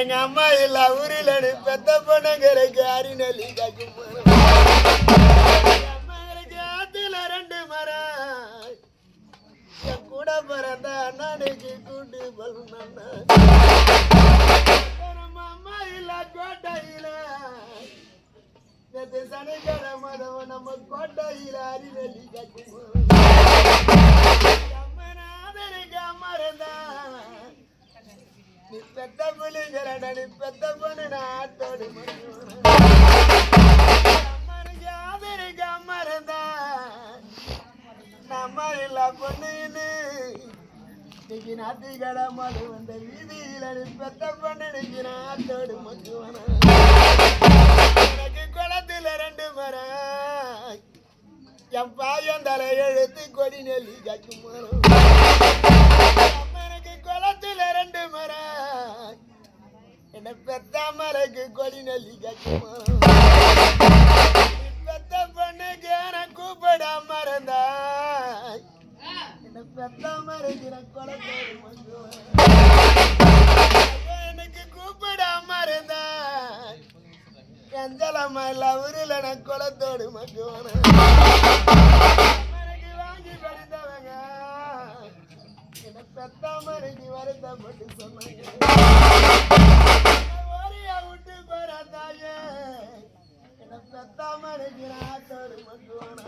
எங்க அம்மா இல்ல ஊரில் பெத்த பொண்ணுங்களுக்கு அரிநலி கக்குமா அம்மாங்களுக்கு ஆத்துல ரெண்டு மரம். என் கூட பிறந்த அண்ணனுக்கு கூண்டு பல்லுனா அம்மா இல்ல கோட்டையில. நேற்று சனிக்கிழமை நம்ம கோட்டையில அரிநலி அம்மன் ஆதரிக்க அமர்ந்தா நீ பெத்த புலிங்கிறட நீ பெத்த பொண்ணு நாட்டோடு அம்மனுக்கு ஆதரிக்கு அமர்ந்தா நம்ம இல்ல பொண்ணுன்னு இன்னைக்கு நாத்திகட மது வந்த வீதியில நீ பெத்த பொண்ணு இன்னைக்கு நாட்டோடு மக்குவன எனக்கு குளத்துல ரெண்டு மரம் என் பாயம் தலை எழுத்து கொடி நெல்லி கக்கு மரம் பெத்த மலைக்கு கொடி நெல்லி பெத்த பண்ணுக்கு என கூப்பிட மறந்தாய் என்ன பெத்த மறைக்கிற குளத்தோடு எனக்கு கூப்பிட மறந்தாய் எஞ்சலமா இல்ல ஊரில் நான் குளத்தோடு மக்குவான எனக்கு வாங்கி படித்தவங்க என்ன பெத்தாமரைக்கு வருத்தப்பட்டு சொன்னாங்க. I thought it was wrong.